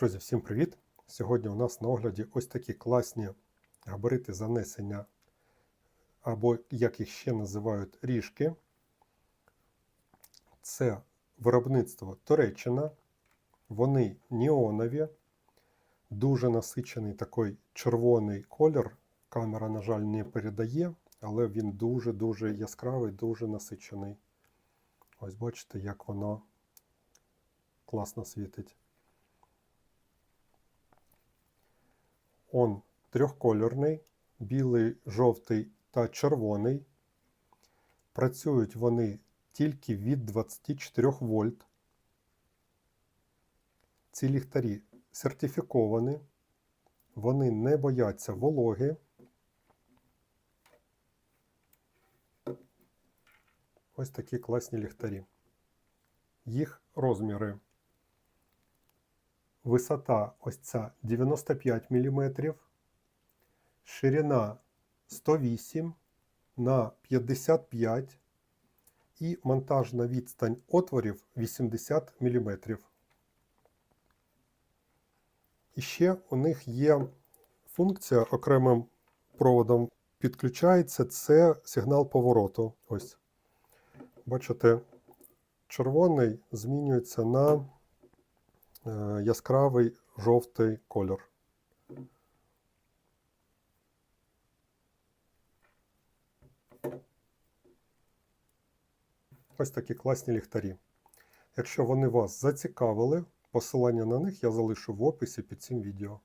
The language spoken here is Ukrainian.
Друзі, всім привіт! Сьогодні у нас на огляді ось такі класні габарити занесення, або, як їх ще називають, ріжки. Це виробництво Туреччина. Вони неонові, дуже насичений такий червоний колір. Камера, на жаль, не передає, але він дуже-дуже яскравий, дуже насичений. Ось бачите, як воно класно світить. Он трьохкольорний, білий, жовтий та червоний. Працюють вони тільки від 24 вольт. Ці ліхтарі сертифіковані, вони не бояться вологи. Ось такі класні ліхтарі. Їх розміри. Висота ось ця 95 мм, ширина 108 на 55 і монтажна відстань отворів 80 мм. І ще у них є функція окремим проводом підключається, це сигнал повороту. Ось. Бачите, червоний змінюється на яскравий жовтий кольор. Ось такі класні ліхтарі. Якщо вони вас зацікавили, посилання на них я залишу в описі під цим відео.